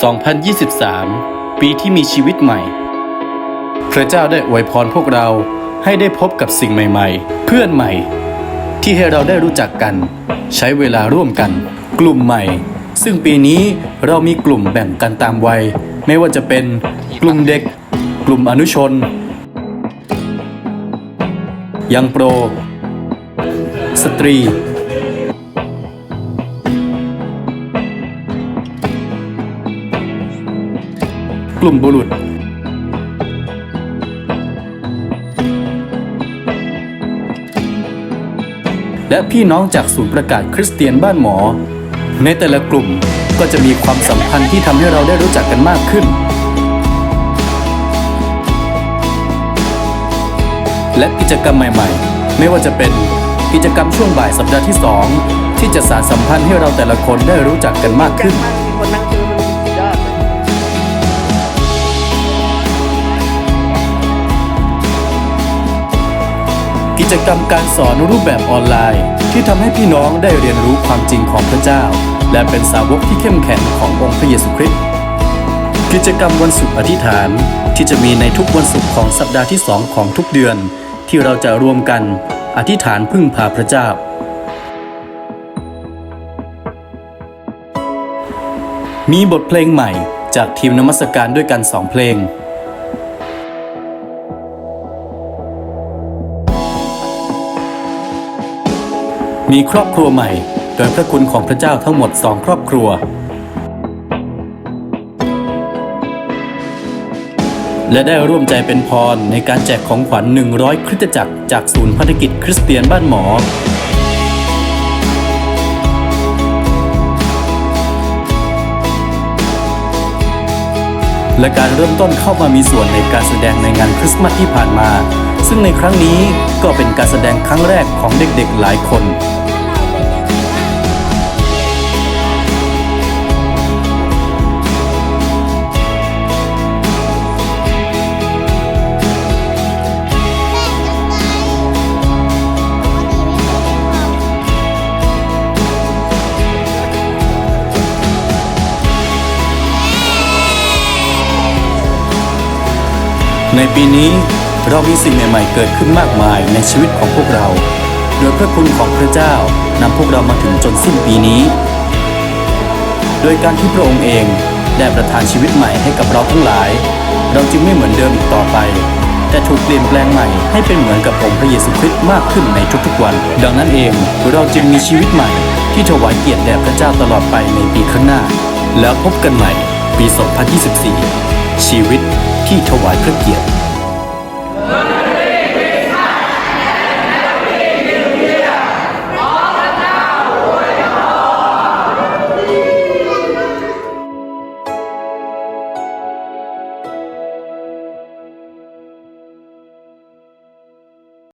2023 ปีที่มีชีวิตใหม่ พระเจ้าได้อวยพรพวกเราให้ได้พบกับสิ่งใหม่ๆ เพื่อนใหม่ ที่ให้เราได้รู้จักกัน ใช้เวลาร่วมกัน กลุ่มใหม่ ซึ่งปีนี้เรามีกลุ่มแบ่งกันตามวัย ไม่ว่าจะเป็นกลุ่มเด็ก กลุ่มอนุชน ยังโปร สตรี กลุ่มบุรุษ และพี่น้องจากศูนย์ประกาศคริสเตียนบ้านหมอ ในแต่ละกลุ่มก็จะมีความสัมพันธ์ที่ทำให้เราได้รู้จักกันมากขึ้น และกิจกรรมใหม่ๆ ไม่ว่าจะเป็นกิจกรรมช่วงบ่ายสัปดาห์ที่ 2 ที่จะสานสัมพันธ์ให้เราแต่ละคนได้รู้จักกันมากขึ้น กิจกรรมการสอนรูปแบบออนไลน์ ที่ทำให้พี่น้องได้เรียนรู้ความจริงของพระเจ้า และเป็นสาวกที่เข้มแข็งขององค์พระเยซูคริสต์กิจกรรมวันศุกร์อธิษฐานที่จะมีในทุกวันศุกร์ของสัปดาห์ที่2ของทุกเดือน ที่เราจะรวมกันอธิษฐานพึ่งพาพระเจ้า มีบทเพลงใหม่จากทีมนมัสการด้วยกันสองเพลง มีครอบครัวใหม่ โดยพระคุณของพระเจ้าทั้งหมดสองครอบครัว และได้ร่วมใจเป็นพรในการแจกของขวัญ 100 คริสตจักรจากศูนย์พันธกิจคริสเตียนบ้านหมอและการเริ่มต้นเข้ามามีส่วนในการแสดงในงานคริสต์มาสที่ผ่านมา ซึ่งในครั้งนี้ก็เป็นการแสดงครั้งแรกของเด็กๆหลายคน ในปีนี้เรามีสิ่งใหม่ๆเกิดขึ้นมากมายในชีวิตของพวกเรา โดยพระคุณของพระเจ้านำพวกเรามาถึงจนสิ้นปีนี้ โดยการที่พระองค์เองได้ประทานชีวิตใหม่ให้กับเราทั้งหลาย เราจึงไม่เหมือนเดิมอีกต่อไป แต่ถูกเปลี่ยนแปลงใหม่ให้เป็นเหมือนกับองค์พระเยซูคริสต์มากขึ้นในทุกๆวัน ดังนั้นเองเราจึงมีชีวิตใหม่ที่ถวายเกียรติแด่พระเจ้าตลอดไปในปีข้างหน้า แล้วพบกันใหม่ปี 2024 ชีวิต ที่ถวายพระเกียรติ